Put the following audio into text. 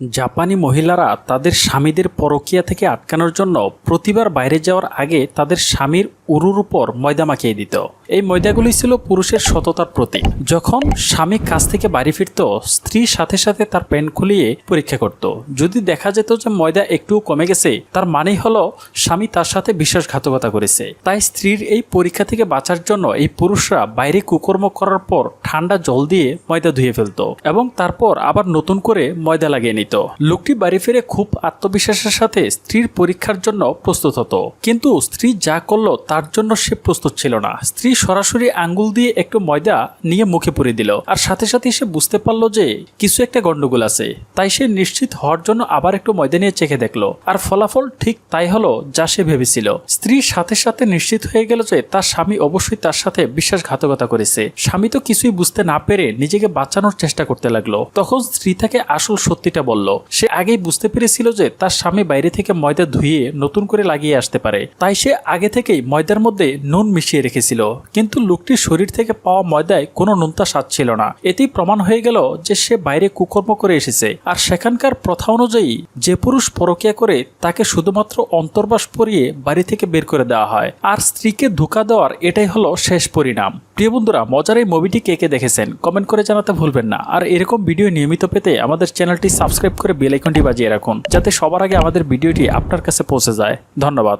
জাপানি মহিলারা তাদের স্বামীদের পরকিয়া থেকে আটকানোর জন্য প্রতিবার বাইরে যাওয়ার আগে তাদের স্বামীর উরুর উপর ময়দা মাখিয়ে দিত। এই ময়দাগুলি ছিল পুরুষের সততার প্রতীক। যখন স্বামী কাজ থেকে বাড়ি ফিরত, স্ত্রী সাথে সাথে তার প্যান্ট খুলিয়ে পরীক্ষা করত। যদি দেখা যেত যে ময়দা একটু কমে গেছে, তার মানেই হলো স্বামী তার সাথে বিশ্বাসঘাতকতা করেছে। তাই স্ত্রীর এই পরীক্ষা থেকে বাঁচার জন্য এই পুরুষরা বাইরে কুকর্ম করার পর ঠান্ডা জল দিয়ে ময়দা ধুয়ে ফেলতো এবং তারপর আবার নতুন করে ময়দা লাগিয়ে নিত। লোকটি বাড়ি ফিরে খুব আত্মবিশ্বাসের সাথে স্ত্রীর পরীক্ষার জন্য প্রস্তুত হতো। কিন্তু স্ত্রী যা করল, তার জন্য সে প্রস্তুত ছিল না। স্ত্রী সরাসরি আঙ্গুল দিয়ে একটু ময়দা নিয়ে মুখে পুরে দিল। আর সাথে সাথে সে বুঝতে পারল যে কিছু একটা গন্ডগোল আছে। তাই সে নিশ্চিত হওয়ার জন্য আবার একটু ময়দা নিয়ে চেখে দেখল। আর ফলাফল ঠিক তাই হলো যা সে ভেবেছিল। স্ত্রী সাথে সাথে নিশ্চিত হয়ে গেল যে তার স্বামী অবশ্যই তার সাথে বিশ্বাসঘাতকতা করেছে। স্বামী তো কিছুই বুঝতে না পেরে নিজেকে বাঁচানোর চেষ্টা করতে লাগল। তখন স্ত্রী তাকে আসল সত্যিটা বলল। সে আগেই বুঝতে পেরেছিল যে তার স্বামী বাইরে থেকে ময়দা ধুয়ে নতুন করে লাগিয়ে আসতে পারে। তাই সে আগে থেকেই ময়দার মধ্যে নুন মিশিয়ে রেখেছিল। কিন্তু লোকটির শরীর থেকে পাওয়া ময়দায় কোনো নুনতা স্বাদ ছিল না। এতেই প্রমাণ হয়ে গেল যে সে বাইরে কুকর্ম করে এসেছে। আর সেখানকার প্রথা অনুযায়ী যে পুরুষ পরকিয়া করে তাকে শুধুমাত্র অন্তর্বাস পরিয়ে বাড়ি থেকে বের করে দেওয়া হয়। আর স্ত্রীকে ধোকা দেওয়ার এটাই হলো শেষ পরিণাম। প্রিয় বন্ধুরা, মজার এই মুভিটি কে কে দেখেছেন কমেন্ট করে জানাতে ভুলবেন না। আর এরকম ভিডিও নিয়মিত পেতে আমাদের চ্যানেলটি সাবস্ক্রাইব করে বেল আইকনটি বাজিয়ে রাখুন, যাতে সবার আগে আমাদের ভিডিওটি আপনার কাছে পৌঁছে যায়। ধন্যবাদ।